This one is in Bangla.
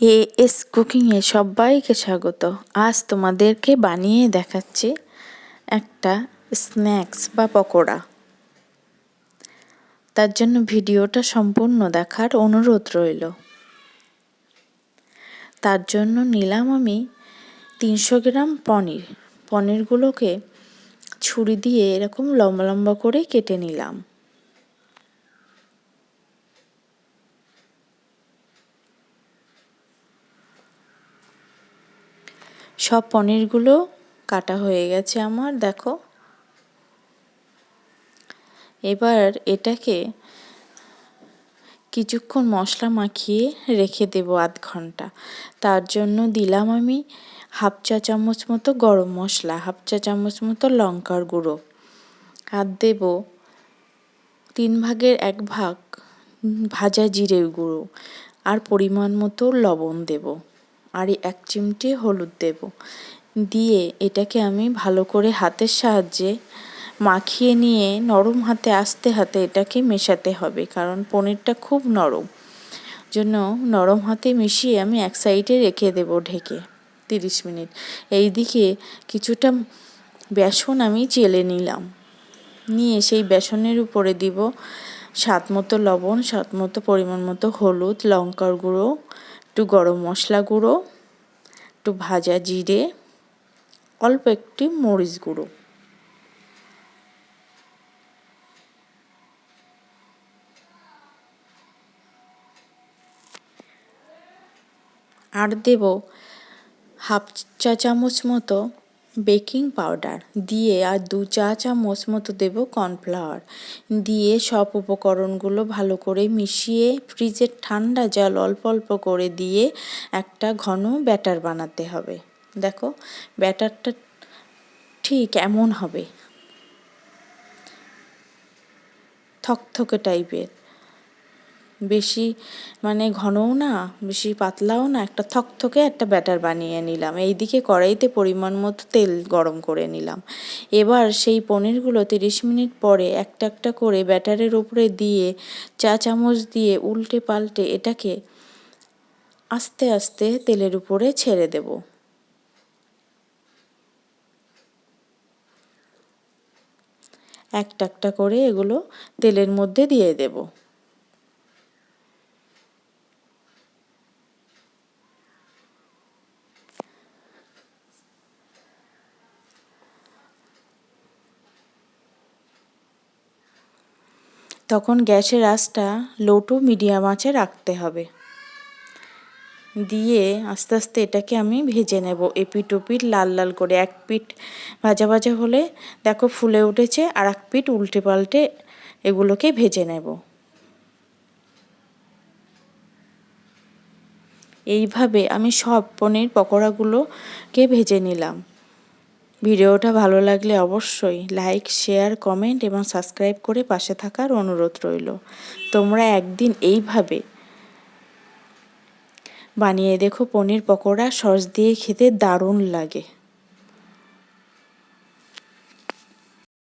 এ এস কুকিংয়ে সবাইকে স্বাগত। আজ তোমাদেরকে বানিয়ে দেখাচ্ছি একটা স্ন্যাক্স বা পকোড়া। তার জন্য ভিডিওটা সম্পূর্ণ দেখার অনুরোধ রইল। তার জন্য নিলাম আমি তিনশো গ্রাম পনির। পনিরগুলোকে ছুরি দিয়ে এরকম লম্বা লম্বা করে কেটে নিলাম। সব পনিরগুলো কাটা হয়ে গেছে আমার, দেখো। এবার এটাকে কিছুক্ষণ মশলা মাখিয়ে রেখে দেবো আধ ঘণ্টা। তার জন্য দিলাম আমি হাফ চা চামচ মতো গরম মশলা, হাফ চা চামচ মতো লঙ্কার গুঁড়ো। আর দেব তিন ভাগের এক ভাগ ভাজা জিরের গুঁড়ো। আর পরিমাণ মতো লবণ দেবো। আর এক চিমটে হলুদ দেব। দিয়ে এটাকে আমি ভালো করে হাতের সাহায্যে মাখিয়ে নিয়ে নরম হাতে, আস্তে হাতে এটাকে মেশাতে হবে, কারণ পনিরটা খুব নরম। জন্য নরম হাতে মিশিয়ে আমি এক সাইডে রেখে দেব ঢেকে তিরিশ মিনিট। এই দিকে কিছুটা বেসন আমি চেলে নিলাম। নিয়ে সেই বেসনের উপরে দিব স্বাদ মতো লবণ, স্বাদ মতো পরিমাণ মতো হলুদ, লঙ্কার গুঁড়ো একটু গরম মশলা গুঁড়ো, একটু ভাজা জিরে, অল্প একটি মরিচ গুঁড়ো। আর দেব হাফ চা চামচ মতো বেকিং পাউডার দিয়ে আর দু চা চামচ মতো দেবো কর্নফ্লাওয়ার। দিয়ে সব উপকরণগুলো ভালো করে মিশিয়ে ফ্রিজের ঠান্ডা জল অল্প অল্প করে দিয়ে একটা ঘন ব্যাটার বানাতে হবে। দেখো, ব্যাটারটা ঠিক এমন হবে। থকথকে টাইপের। বেশি মানে ঘনও না, বেশি পাতলাও না, একটা থকথকে একটা ব্যাটার বানিয়ে নিলাম। এইদিকে কড়াইতে পরিমাণ মতো তেল গরম করে নিলাম। এবার সেই পনিরগুলো তিরিশ মিনিট পরে একটা একটা করে ব্যাটারের উপরে দিয়ে চা চামচ দিয়ে উল্টে পাল্টে এটাকে আস্তে আস্তে তেলের উপরে ছেড়ে দেব। একটা একটা করে এগুলো তেলের মধ্যে দিয়ে দেবো। তখন গ্যাসের আঁচটা লো টু মিডিয়াম আঁচে রাখতে হবে। দিয়ে আস্তে আস্তে এটাকে আমি ভেজে নেব। এপিট ওপিট লাল লাল করে এক পিঠ ভাজা ভাজা হলে দেখো ফুলে উঠেছে, আর এক পিঠ উল্টে পাল্টে এগুলোকে ভেজে নেব। এইভাবে আমি সব পনির পকোড়াগুলোকে ভেজে নিলাম। ভিডিওটা ভালো লাগলে অবশ্যই লাইক শেয়ার কমেন্ট এবং সাবস্ক্রাইব করে পাশে থাকার অনুরোধ রইল। তোমরা একদিন এইভাবে বানিয়ে দেখো পনির পকোড়া, সস দিয়ে খেতে দারুণ লাগে।